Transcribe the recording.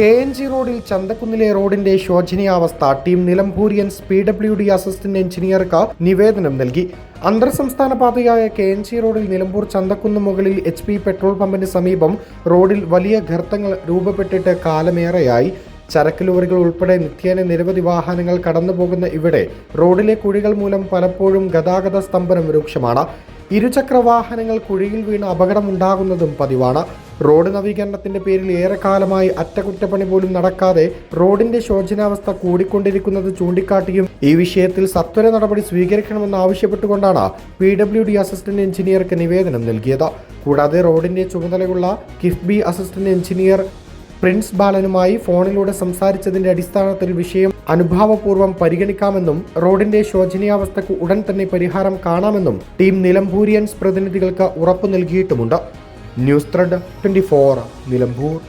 K N G റോഡിൽ ചന്തക്കുന്നിലെ റോഡിന്റെ ശോചനീയാവസ്ഥ ടീം നിലമ്പൂരിയൻ പി ഡബ്ല്യു ഡി അസിസ്റ്റന്റ് എഞ്ചിനീയർക്ക് നിവേദനം നൽകി. അന്തർ സംസ്ഥാന പാതയായ കെ എൻ ജി റോഡിൽ നിലമ്പൂർ ചന്തക്കുന്ന് മുകളിൽ എച്ച് പി പെട്രോൾ പമ്പിന് സമീപം റോഡിൽ വലിയ ഗർത്തങ്ങൾ രൂപപ്പെട്ടിട്ട് കാലമേറെയായി. ചരക്ക് ലോറികൾ ഉൾപ്പെടെ നിത്യേന നിരവധി വാഹനങ്ങൾ കടന്നുപോകുന്ന ഇവിടെ റോഡിലെ കുഴികൾ മൂലം പലപ്പോഴും ഗതാഗത സ്തംഭനം രൂക്ഷമാണ്. ഇരുചക്ര വാഹനങ്ങൾ കുഴിയിൽ വീണ് അപകടമുണ്ടാകുന്നതും പതിവാണ്. റോഡ് നവീകരണത്തിന്റെ പേരിൽ ഏറെക്കാലമായി അറ്റകുറ്റപ്പണി പോലും നടക്കാതെ റോഡിന്റെ ശോചനാവസ്ഥ കൂടിക്കൊണ്ടിരിക്കുന്നത് ചൂണ്ടിക്കാട്ടിയും ഈ വിഷയത്തിൽ സത്വര നടപടി സ്വീകരിക്കണമെന്ന് ആവശ്യപ്പെട്ടുകൊണ്ടാണ് പി ഡബ്ല്യു ഡി അസിസ്റ്റന്റ് എഞ്ചിനീയർക്ക് നിവേദനം നൽകിയത്. കൂടാതെ റോഡിന്റെ ചുമതലയുള്ള കിഫ്ബി അസിസ്റ്റന്റ് എഞ്ചിനീയർ പ്രിൻസ് ബാലനുമായി ഫോണിലൂടെ സംസാരിച്ചതിന്റെ അടിസ്ഥാനത്തിൽ വിഷയം അനുഭാവപൂർവം പരിഗണിക്കാമെന്നും റോഡിന്റെ ശോചനീയാവസ്ഥയ്ക്ക് ഉടൻ തന്നെ പരിഹാരം കാണാമെന്നും ടീം നിലംപൂരിയൻസ് പ്രതിനിധികൾക്ക് ഉറപ്പു നൽകിയിട്ടുമുണ്ട്. News thread for Nilambur.